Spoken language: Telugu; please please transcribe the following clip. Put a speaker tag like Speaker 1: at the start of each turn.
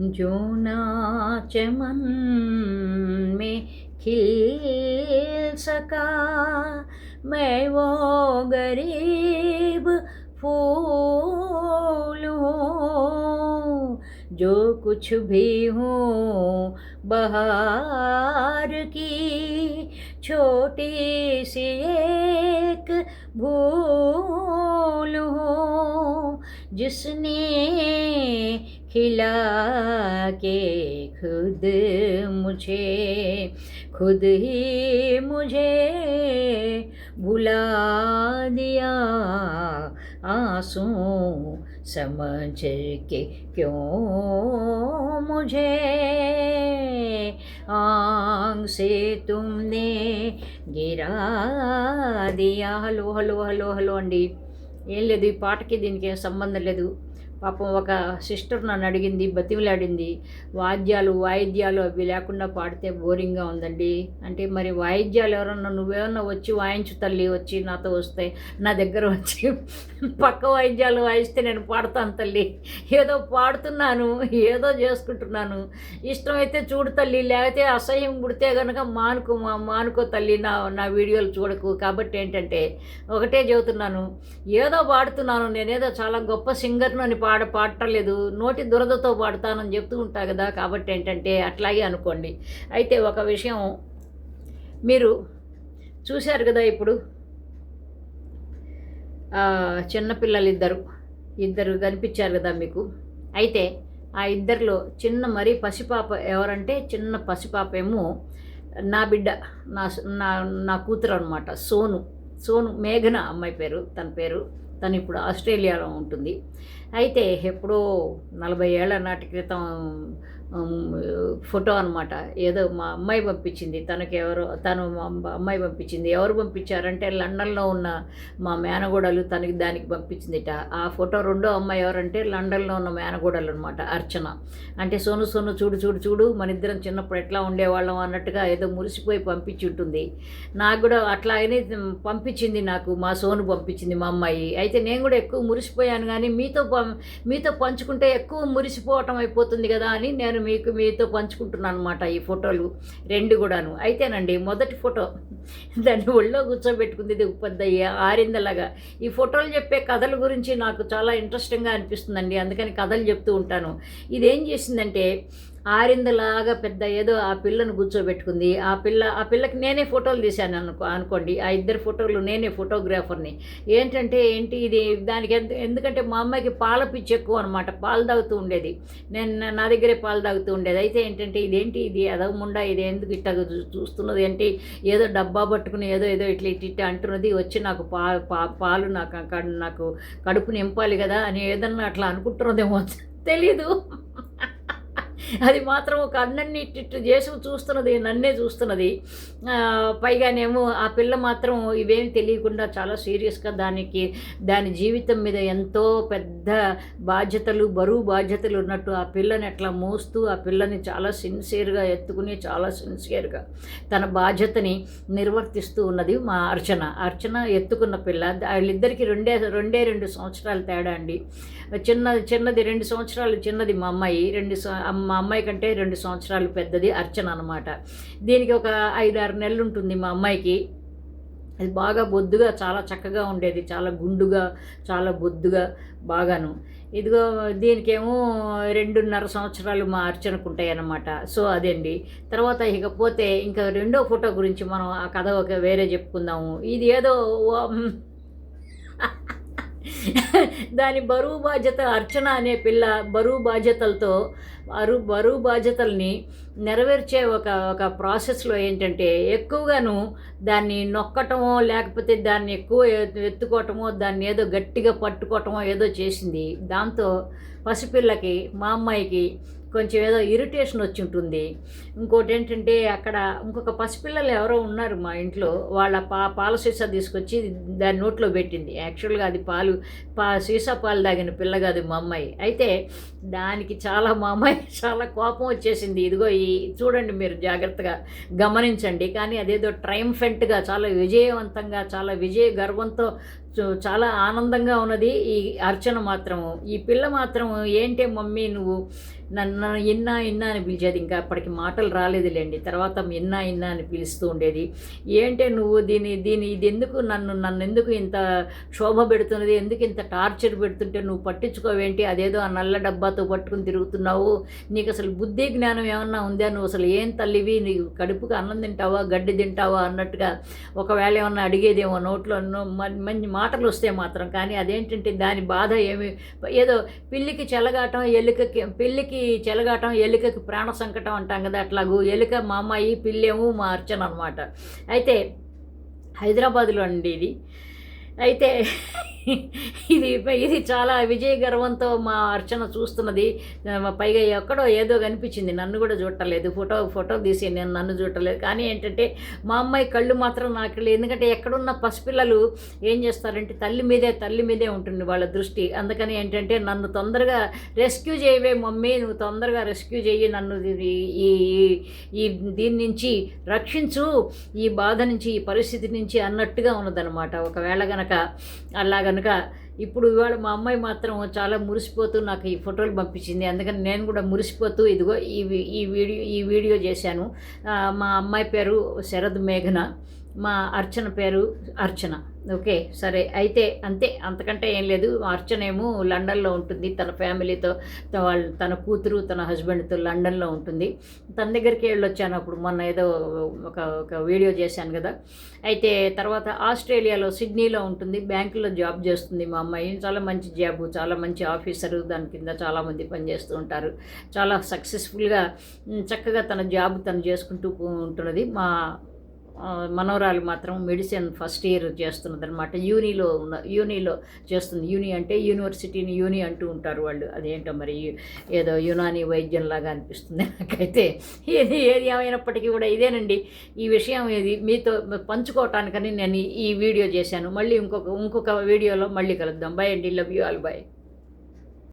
Speaker 1: जो ना चमन में खिल सका, मैं वो गरीब फूल हूँ, जो कुछ भी हूँ बहार की छोटी सी एक भूल हूँ। जिसने खिला के खुद मुझे, खुद ही मुझे भुला दिया। आँसू समझ के क्यों मुझे? आंग से तुमने गिरा दिया। हलो हलो हलो हलो अंडी ఏం లేదు ఈ పాటకి దీనికి ఏం సంబంధం లేదు. పాపం ఒక సిస్టర్ నన్ను అడిగింది బతిమిలాడింది. వాద్యాలు వాయిద్యాలు అవి లేకుండా పాడితే బోరింగ్గా ఉందండి. అంటే మరి వాయిద్యాలు ఎవరన్నా నువ్వేమన్నా వచ్చి వాయించు తల్లి వచ్చి నాతో వస్తే నా దగ్గర వచ్చి పక్క వాయిద్యాలు వాయిస్తే నేను పాడతాను తల్లి. ఏదో పాడుతున్నాను ఏదో చేసుకుంటున్నాను. ఇష్టమైతే చూడు తల్లి లేకపోతే అసహ్యం పుడితే కనుక మానుకో మా- మానుకో తల్లి నా నా వీడియోలు చూడకు. కాబట్టి ఏంటంటే ఒకటే చెబుతున్నాను ఏదో పాడుతున్నాను నేనేదో చాలా గొప్ప సింగర్ను అని పాడ పాడటలేదు నోటి దురదతో పాడతానని చెప్తూ ఉంటా కదా కాబట్టి ఏంటంటే అట్లాగే అనుకోండి. అయితే ఒక విషయం మీరు చూశారు కదా ఇప్పుడు? చిన్నపిల్లలు ఇద్దరు ఇద్దరు కనిపించారు కదా మీకు? అయితే ఆ ఇద్దరిలో చిన్న మరీ పసిపాప ఎవరంటే చిన్న పసిపాప ఏమో నా బిడ్డ నా నా నా కూతురు అనమాట సోను. సోను మేఘన అమ్మాయి పేరు తన పేరు తను ఇప్పుడు ఆస్ట్రేలియాలో ఉంటుంది. అయితే ఎప్పుడో నలభై ఏళ్ళ నాటి క్రితం ఫోటో అనమాట ఏదో మా అమ్మాయి పంపించింది. తనకి ఎవరో తను మా అమ్మాయి పంపించింది. ఎవరు పంపించారంటే లండన్లో ఉన్న మా మేనగూడలు తనకి దానికి పంపించిందిట. ఆ ఫోటో రెండో అమ్మాయి ఎవరంటే లండన్లో ఉన్న మేనగూడలు అనమాట అర్చన. అంటే సోను సోను చూడు చూడు చూడు మన ఇద్దరం చిన్నప్పుడు ఎట్లా ఉండేవాళ్ళం అన్నట్టుగా ఏదో మురిసిపోయి పంపించి ఉంటుంది. నాకు కూడా అట్లాగనే పంపించింది నాకు మా సోను పంపించింది మా అమ్మాయి. అయితే నేను కూడా ఎక్కువ మురిసిపోయాను కానీ మీతో పం- మీతో పంచుకుంటే ఎక్కువ మురిసిపోవటం అయిపోతుంది కదా అని నేను మీకు మీతో పంచుకుంటున్నాను అనమాట ఈ ఫోటోలు రెండు కూడాను. అయితేనండి మొదటి ఫోటో దాన్ని ఒళ్ళో కూర్చోబెట్టుకుంది ఇది పెద్ద ఆరిందలాగా. ఈ ఫోటోలు చెప్పే కథల గురించి నాకు చాలా ఇంట్రెస్టింగ్గా అనిపిస్తుందండి. అందుకని కథలు చెప్తూ ఉంటాను. ఇదేం చేసిందంటే ఆరిందలాగా పెద్ద ఏదో ఆ పిల్లను కూర్చోబెట్టుకుంది. ఆ పిల్ల ఆ పిల్లకి నేనే ఫోటోలు తీశాను అనుకో అనుకోండి. ఆ ఇద్దరు ఫోటోలు నేనే ఫోటోగ్రాఫర్ని. ఏంటంటే ఏంటి ఇది? దానికి ఎంత ఎందుకంటే మా అమ్మాయికి పాల పిచ్చి ఎక్కువ అనమాట పాలు తాగుతూ ఉండేది. నేను నా- దగ్గరే పాలు తాగుతూ ఉండేది. అయితే ఏంటంటే ఇదేంటి ఇది? అదవకుండా ఇది ఎందుకు ఇట్లా చూ- చూస్తున్నది? ఏంటి? ఏదో డబ్బా పట్టుకుని ఏదో ఏదో ఇట్లా ఇట్లా ఇట్లా అంటున్నది. వచ్చి నాకు పా పా- పాలు నాకు నాకు కడుపు నింపాలి కదా అని ఏదన్నా అట్లా అనుకుంటున్నదేమో తెలీదు. అది మాత్రం ఒక అన్నన్ని ఇట్టు చేసి చూస్తున్నది నన్నే చూస్తున్నది. పైగానేమో ఆ పిల్ల మాత్రం ఇవేమి తెలియకుండా చాలా సీరియస్గా దానికి దాని జీవితం మీద ఎంతో పెద్ద బాధ్యతలు బరువు బాధ్యతలు ఉన్నట్టు ఆ పిల్లని అట్లా మోస్తూ ఆ పిల్లని చాలా సిన్సియర్గా ఎత్తుకుని చాలా సిన్సియర్గా తన బాధ్యతని నిర్వర్తిస్తూ ఉన్నది మా అర్చన. అర్చన ఎత్తుకున్న పిల్ల వాళ్ళిద్దరికి రెండే రెండే రెండు సంవత్సరాలు తేడా అండి. చిన్న చిన్నది రెండు సంవత్సరాలు చిన్నది మా అమ్మాయి రెండు అమ్మ మా అమ్మాయి కంటే రెండు సంవత్సరాలు పెద్దది అర్చన అనమాట దీనికి ఒక ఐదు ఆరు నెలలు ఉంటుంది మా అమ్మాయికి. అది బాగా బొద్దుగా చాలా చక్కగా ఉండేది. చాలా గుండుగా చాలా బొద్దుగా బాగాను. ఇదిగో దీనికేమో రెండున్నర సంవత్సరాలు మా అర్చనకు ఉంటాయన్నమాట. సో అదండి తర్వాత ఇకపోతే ఇంకా రెండో ఫోటో గురించి మనం ఆ కథ ఒక వేరే చెప్పుకుందాము. ఇది ఏదో దాని బరువు బాధ్యత అర్చన అనే పిల్ల బరువు బాధ్యతలతో అరు బరువు బాధ్యతల్ని నెరవేర్చే ఒక ఒక ప్రాసెస్లో ఏంటంటే ఎక్కువగాను దాన్ని నొక్కటమో లేకపోతే దాన్ని ఎక్కువ ఎత్తుకోవటమో దాన్ని ఏదో గట్టిగా పట్టుకోవటమో ఏదో చేసింది. దాంతో పసిపిల్లకి మా అమ్మాయికి కొంచెం ఏదో ఇరిటేషన్ వచ్చి ఉంటుంది ఇంకోటి ఏంటంటే అక్కడ ఇంకొక పసిపిల్లలు ఎవరో ఉన్నారు మా ఇంట్లో. వాళ్ళ పా పాల సీసా తీసుకొచ్చి దాని నోట్లో పెట్టింది. యాక్చువల్గా అది పాలు పా సీసా పాలు తాగిన పిల్ల కాదు మా అమ్మాయి. అయితే దానికి చాలా మా అమ్మాయి చాలా కోపం వచ్చేసింది. ఇదిగో ఈ చూడండి మీరు జాగ్రత్తగా గమనించండి. కానీ అదేదో ట్రైంఫెంట్గా చాలా విజయవంతంగా చాలా విజయ గర్వంతో చాలా ఆనందంగా ఉన్నది ఈ అర్చన మాత్రము. ఈ పిల్ల మాత్రం ఏంటే మమ్మీ నువ్వు నన్ను ఇన్నా ఇన్నా అని పిలిచేది. ఇంకా అప్పటికి మాటలు రాలేదులేండి. తర్వాత ఇన్నా ఇన్నా అని పిలుస్తూ ఉండేది. ఏంటే నువ్వు దీని దీని ఇది ఎందుకు నన్ను నన్ను ఎందుకు ఇంత శోభ పెడుతున్నది? ఎందుకు ఇంత టార్చర్ పెడుతుంటే నువ్వు పట్టించుకోవేంటి? అదేదో ఆ నల్ల డబ్బాతో పట్టుకుని తిరుగుతున్నావు. నీకు అసలు బుద్ధి జ్ఞానం ఏమన్నా ఉందా? నువ్వు అసలు ఏం తల్లివి? నీకు కడుపుకి అన్నం తింటావా? గడ్డి తింటావా? అన్నట్టుగా ఒకవేళ ఏమన్నా అడిగేదేమో నోట్లో. నో- మ- మంచి మాటలు వస్తే మాత్రం కానీ అదేంటంటే దాని బాధ ఏమి ఏదో పిల్లికి చెలగాటం ఎలుకకి పిల్లికి చెలగాటం ఎలుకకి ప్రాణ సంకటం అంటాం కదా అట్లాగూ ఎలుక మా అమ్మాయి పిల్లేము మా అర్చన అనమాట అయితే హైదరాబాద్లో అండి ఇది. అయితే ఇది ఇది చాలా విజయ గర్వంతో మా అర్చన చూస్తున్నది. పైగా ఎక్కడో ఏదో కనిపించింది. నన్ను కూడా చూడలేదు ఫోటో ఫోటో తీసి నేను నన్ను చూడలేదు కానీ ఏంటంటే మా అమ్మాయి కళ్ళు మాత్రం నాకు లేదు. ఎందుకంటే ఎక్కడున్న పసిపిల్లలు ఏం చేస్తారంటే తల్లి మీదే తల్లి మీదే ఉంటుంది వాళ్ళ దృష్టి. అందుకని ఏంటంటే నన్ను తొందరగా రెస్క్యూ చేయవే మమ్మీ. నువ్వు తొందరగా రెస్క్యూ చేయి నన్ను ఈ ఈ- దీని నుంచి రక్షించు. ఈ బాధ నుంచి ఈ పరిస్థితి నుంచి అన్నట్టుగా ఉన్నదనమాట ఒకవేళ అలాగ అలా కనుక ఇప్పుడు ఇవాళ మా అమ్మాయి మాత్రం చాలా మురిసిపోతూ నాకు ఈ ఫోటోలు పంపించింది. అందుకని నేను కూడా మురిసిపోతూ ఇదిగో ఈ ఈ వీడియో ఈ వీడియో చేశాను. మా అమ్మాయి పేరు శరద్ మేఘన మా అర్చన పేరు అర్చన. ఓకే సరే అయితే అంతే అంతకంటే ఏం లేదు. అర్చన ఏమో లండన్లో ఉంటుంది. తన ఫ్యామిలీతో వాళ్ళు వాళ్ళ తన కూతురు తన హస్బెండ్తో లండన్లో ఉంటుంది. తన దగ్గరికి వెళ్ళొచ్చాను అప్పుడు. మొన్న ఏదో ఒక ఒక వీడియో చేశాను కదా. అయితే తర్వాత ఆస్ట్రేలియాలో సిడ్నీలో ఉంటుంది. బ్యాంకులో జాబ్ చేస్తుంది మా అమ్మాయి. చాలా మంచి జాబ్ చాలా మంచి ఆఫీసరు. దాని కింద చాలామంది పనిచేస్తూ ఉంటారు. చాలా సక్సెస్ఫుల్గా చక్కగా తన జాబ్ తను చేసుకుంటూ ఉంటున్నది మా మనవరాలు మాత్రం మెడిసిన్ ఫస్ట్ ఇయర్ చేస్తున్నదనమాట యూనిలో ఉన్న యూనిలో చేస్తుంది. యూని అంటే యూనివర్సిటీని యూని అంటూ ఉంటారు వాళ్ళు. అదేంటో మరి ఏదో యునాని వైద్యంలాగా అనిపిస్తుంది నాకైతే. ఏది ఏది ఏమైనప్పటికీ కూడా ఇదేనండి. ఈ విషయం ఇది మీతో పంచుకోవటానికని నేను ఈ వీడియో చేశాను. మళ్ళీ ఇంకొక ఇంకొక వీడియోలో మళ్ళీ కలుద్దాం. బై అండి. Love you all by